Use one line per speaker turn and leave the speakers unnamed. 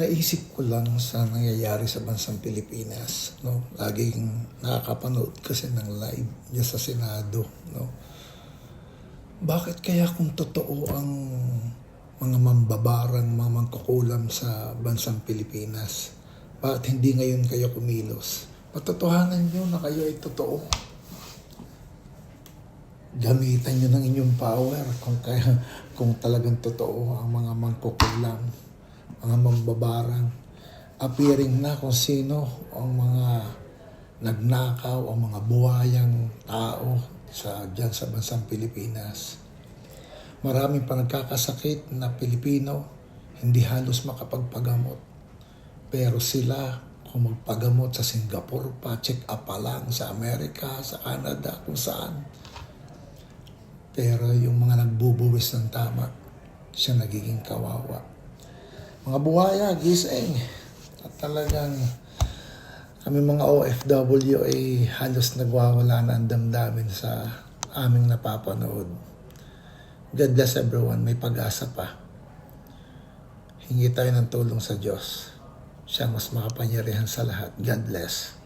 naisip ko lang sa nangyayari sa bansang Pilipinas. No? Laging nakakapanood kasi ng live niya sa Senado. No? Bakit kaya kung totoo ang mga mambabarang, mga mangkukulam sa bansang Pilipinas, bakit hindi ngayon kayo kumilos? Patotohanan nyo na kayo ay totoo. Gamitan nyo ng inyong power kung kaya kung talagang totoo ang mga mangkukulam, mga mambabarang. Appearing na kung sino ang mga nagnakaw, ang mga buhayang tao sa dyan sa bansang Pilipinas. Maraming pa na Pilipino, hindi halos makapagpagamot. Pero sila, kung magpagamot sa Singapore pa, check up pa lang sa Amerika, sa Canada, kung saan. Pero yung mga nagbubuwis ng tama, siya nagiging kawawa. Mga buhaya, gising. At talagang kami mga OFW ay halos nagwawala na ang damdamin sa aming napapanood. God bless everyone. May pag-asa pa. Hingi tayo ng tulong sa Diyos. Siya mas makapangyarihan sa lahat. God bless.